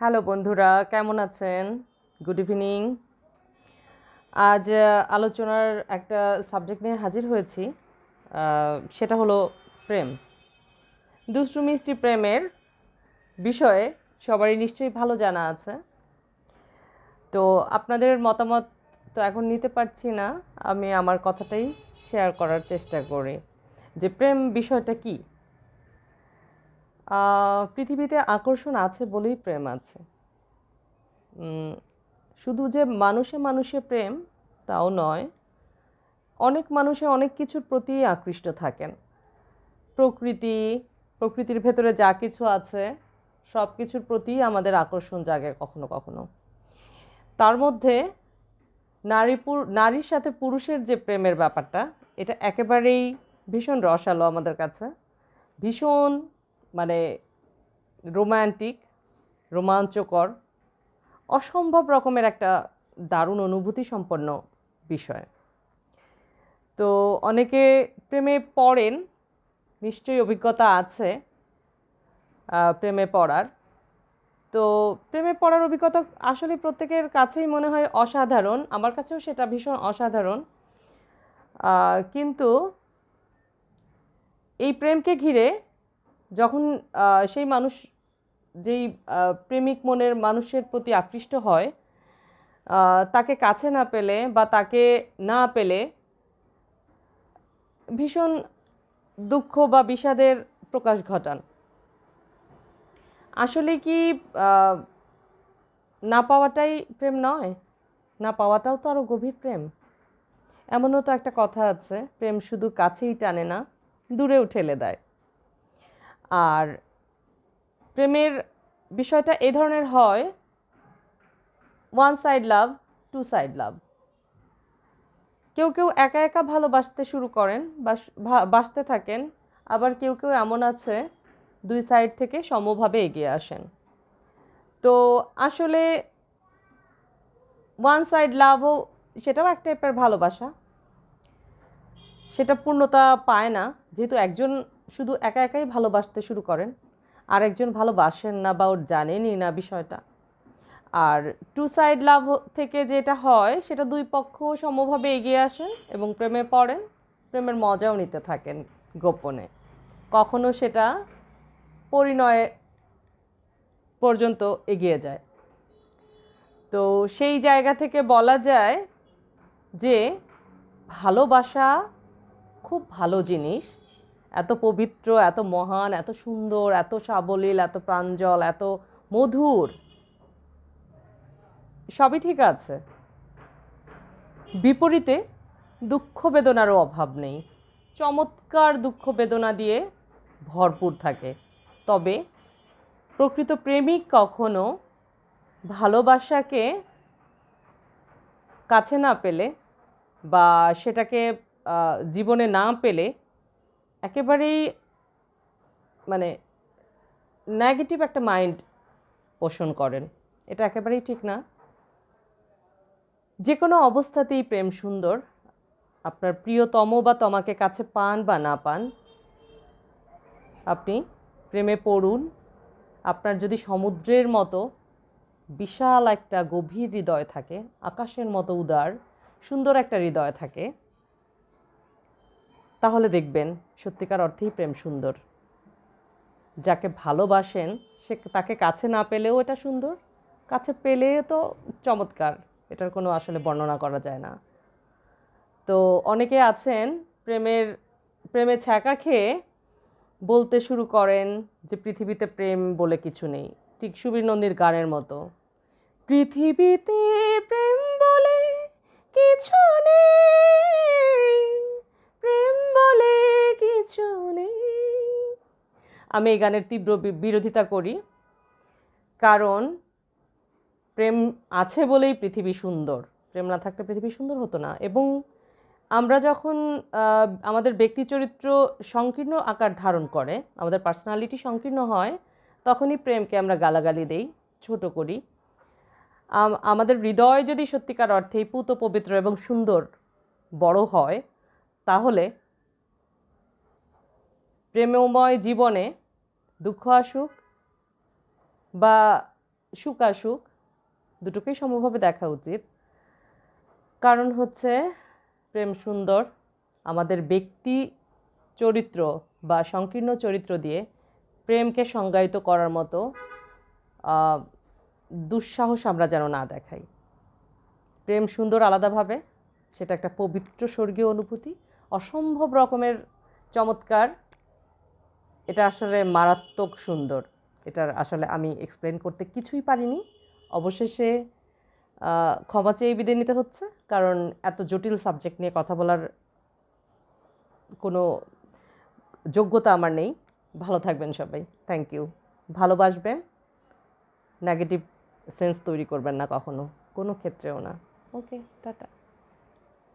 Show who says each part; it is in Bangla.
Speaker 1: হ্যালো বন্ধুরা, কেমন আছেন? গুড ইভিনিং আজ আলোচনার একটা সাবজেক্ট নিয়ে হাজির হয়েছি সেটা হলো প্রেম। দুষ্টু মিষ্টি প্রেমের বিষয়ে সবারই নিশ্চয়ই ভালো জানা আছে। তো আপনাদের মতামত তো এখন নিতে পারছি না, আমি আমার কথাটাই শেয়ার করার চেষ্টা করি। যে প্রেম বিষয়টা কী? পৃথিবীতে আকর্ষণ আছে বলেই প্রেম আছে। শুধু যে মানুষে মানুষে প্রেম, তাও নয়, অনেক মানুষে অনেক কিছুর প্রতি আকৃষ্ট থাকেন। প্রকৃতি, প্রকৃতির ভেতরে যা কিছু আছে, সব কিছুর প্রতি আমাদের আকর্ষণ জাগে কখনো কখনো। তার মধ্যে নারী নারীর সাথে পুরুষের যে প্রেমের ব্যাপারটা, এটা একেবারেই ভীষণ রসালো আমাদের কাছে। ভীষণ মানে রোম্যান্টিক রোমাঞ্চকর, অসম্ভব রকমের একটা দারুণ অনুভূতি সম্পন্ন বিষয়। তো অনেকে প্রেমে পড়েন, নিশ্চয়ই অভিজ্ঞতা আছে প্রেমে পড়ার। তো প্রেমে পড়ার অভিজ্ঞতা আসলে প্রত্যেকের কাছেই মনে হয় অসাধারণ, আমার কাছেও সেটা ভীষণ অসাধারণ। কিন্তু এই প্রেমকে ঘিরে যখন সেই মানুষ, যেই প্রেমিক মনের মানুষের প্রতি আকৃষ্ট হয় তাকে কাছে না পেলে বা তাকে না পেলে ভীষণ দুঃখ বা বিষাদের প্রকাশ ঘটান। আসলে কি না পাওয়াটাই প্রেম নয়? না পাওয়াটাও তো আরও গভীর প্রেম। এমনও তো একটা কথা আছে, প্রেম শুধু কাছেই টানে না দূরেও ঠেলে দেয়। আর প্রেমের বিষয়টা এই ধরনের হয় one side love two side love কেউ কেউ একা একা ভালোবাসতে শুরু করেন বাসতে থাকেন, আবার কেউ কেউ এমন আছে, দুই সাইড থেকে সমভাবে এগিয়ে আসেন। তো আসলে ওয়ান সাইড লাভও সেটাও এক টাইপের ভালোবাসা। সেটা পূর্ণতা পায় না, যেহেতু একজন শুধু একা একাই ভালোবাসতে শুরু করেন। আর একজন ভালোবাসেন না বা ওর জানেনই না বিষয়টা। আর টু সাইড লাভ থেকে যেটা হয়, সেটা দুই পক্ষ সমভাবে এগিয়ে আসেন এবং প্রেমে পড়েন। প্রেমের মজাও নিতে থাকেন গোপনে। কখনো সেটা পরিণয়ে পর্যন্ত এগিয়ে যায়। তো সেই জায়গা থেকে বলা যায় যে, ভালোবাসা খুব ভালো জিনিস। এত পবিত্র, এত মহান, এত সুন্দর, এত সাবলীল, এত প্রাঞ্জল, এত মধুর। সবই ঠিক আছে। বিপরীতে দুঃখ বেদনারও অভাব নেই। চমৎকার দুঃখ বেদনা দিয়ে ভরপুর থাকে। তবে প্রকৃত প্রেমিক কখনো ভালোবাসাকে কাছে না পেলে বা সেটাকে জীবনে না পেলে একেবারেই মানে নেগেটিভ একটা মাইন্ড পোষণ করেন। এটা একেবারেই ঠিক না। যে কোনো অবস্থাতেই প্রেম সুন্দর, আপনার প্রিয়তম বা তমাকে কাছে পান বা না পান, আপনি প্রেমে পড়ুন। আপনার যদি সমুদ্রের মতো বিশাল একটা গভীর হৃদয় থাকে, আকাশের মতো উদার, সুন্দর একটা হৃদয় থাকে তাহলে দেখবেন সত্যিকার অর্থেই প্রেম সুন্দর। যাকে ভালোবাসেন, সে তাকে কাছে না পেলেও এটা সুন্দর। কাছে পেলে তো চমৎকার, এটার কোনো আসলে বর্ণনা করা যায় না। তো অনেকে আছেন প্রেমের, প্রেমে ছ্যাঁকা খেয়ে বলতে শুরু করেন যে পৃথিবীতে প্রেম বলে কিছু নেই, ঠিক সুবীর নন্দীর গানের মতো। পৃথিবীতে প্রেম বলে কিছু নেই। আমি এই গানের তীব্র বিরোধিতা করি। কারণ প্রেম আছে বলেই পৃথিবী সুন্দর। প্রেম না থাকলে পৃথিবী সুন্দর হতো না। এবং আমরা যখন আমাদের ব্যক্তি চরিত্র সংকীর্ণ আকার ধারণ করে, আমাদের পার্সোনালিটি সংকীর্ণ হয়, তখনই প্রেমকে আমরা গালাগালি দেই, ছোট করি। আমাদের হৃদয় যদি সত্যিকার অর্থেই পুত পবিত্র এবং সুন্দর বড় হয়, তাহলে প্রেমময় জীবনে দুঃখ আসুক বা সুখ আসুক, দুটোকেই সমভাবে দেখা উচিত। কারণ হচ্ছে প্রেম সুন্দর। আমাদের ব্যক্তি চরিত্র বা সংকীর্ণ চরিত্র দিয়ে প্রেমকে সংজ্ঞায়িত করার মতো দুঃসাহস আমরা যেন না দেখাই। প্রেম সুন্দর আলাদাভাবে, সেটা একটা পবিত্র স্বর্গীয় অনুভূতি, অসম্ভব রকমের চমৎকার এটা আসলে মারাত্মক সুন্দর। এটার আসলে আমি এক্সপ্লেন করতে কিছুই পারিনি। অবশেষে ক্ষমা চেয়ে বিদায় নিতে হচ্ছে, কারণ এত জটিল সাবজেক্ট নিয়ে কথা বলার কোনো যোগ্যতা আমার নেই। ভালো থাকবেন সবাই। থ্যাংক ইউ ভালোবাসবেন নেগেটিভ সেন্স তৈরি করবেন না কখনো। কোনো ক্ষেত্রেও না। Okay tata.